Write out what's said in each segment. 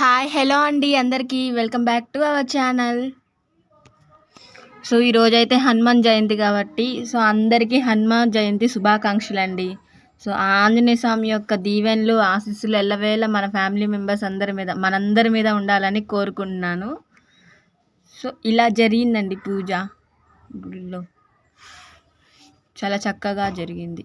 Hi hello అండి అందరికీ. Welcome back to our channel. So ఈరోజు అయితే హనుమాన్ జయంతి కాబట్టి సో అందరికీ హనుమాన్ జయంతి శుభాకాంక్షలు అండి సో ఆంజనేయ స్వామి యొక్క దీవెనలు ఆశీస్సులు ఎల్లవేళ మన ఫ్యామిలీ మెంబర్స్ అందరి మీద మనందరి మీద ఉండాలని కోరుకుంటున్నాను. సో ఇలా జరిగిందండి పూజ గుడిలో. చాలా చక్కగా జరిగింది.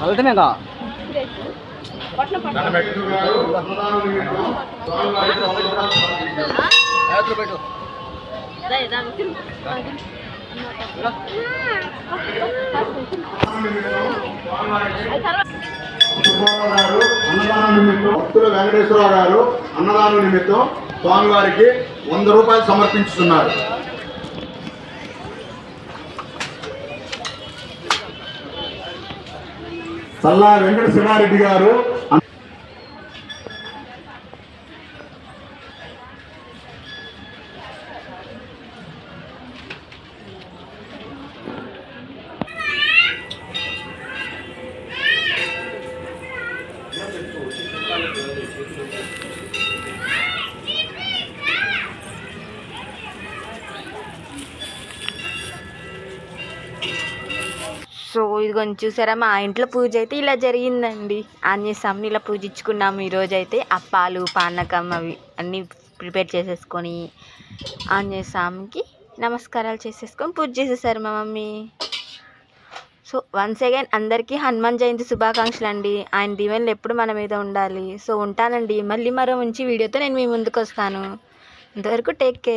వెళ్తామే కదా పెట్టు అన్నదానం నిమిత్తం భక్తుల వెంకటేశ్వరరావు గారు అన్నదానం నిమిత్తం స్వామివారికి వంద రూపాయలు సమర్పించుతున్నారు. సల్లా వెంకట శివారెడ్డి గారు సో ఇదిగోని చూసారా? మా ఇంట్లో పూజ అయితే ఇలా జరిగిందండి. ఆంజనేయస్వామిని ఇలా పూజించుకున్నాము ఈరోజు అయితే అప్పాలు పానకం అవి అన్నీ ప్రిపేర్ చేసేసుకొని ఆంజనేయ స్వామికి నమస్కారాలు చేసేసుకొని పూజ చేసేసారు మా మమ్మీ. సో వన్స్ అగైన్ అందరికీ హనుమాన్ జయంతి శుభాకాంక్షలు అండి ఆయన దీవెనలు ఎప్పుడు మన మీద ఉండాలి. సో ఉంటానండి. మళ్ళీ మరో మంచి వీడియోతో నేను మీ ముందుకు వస్తాను ఇంతవరకు టేక్ కేర్.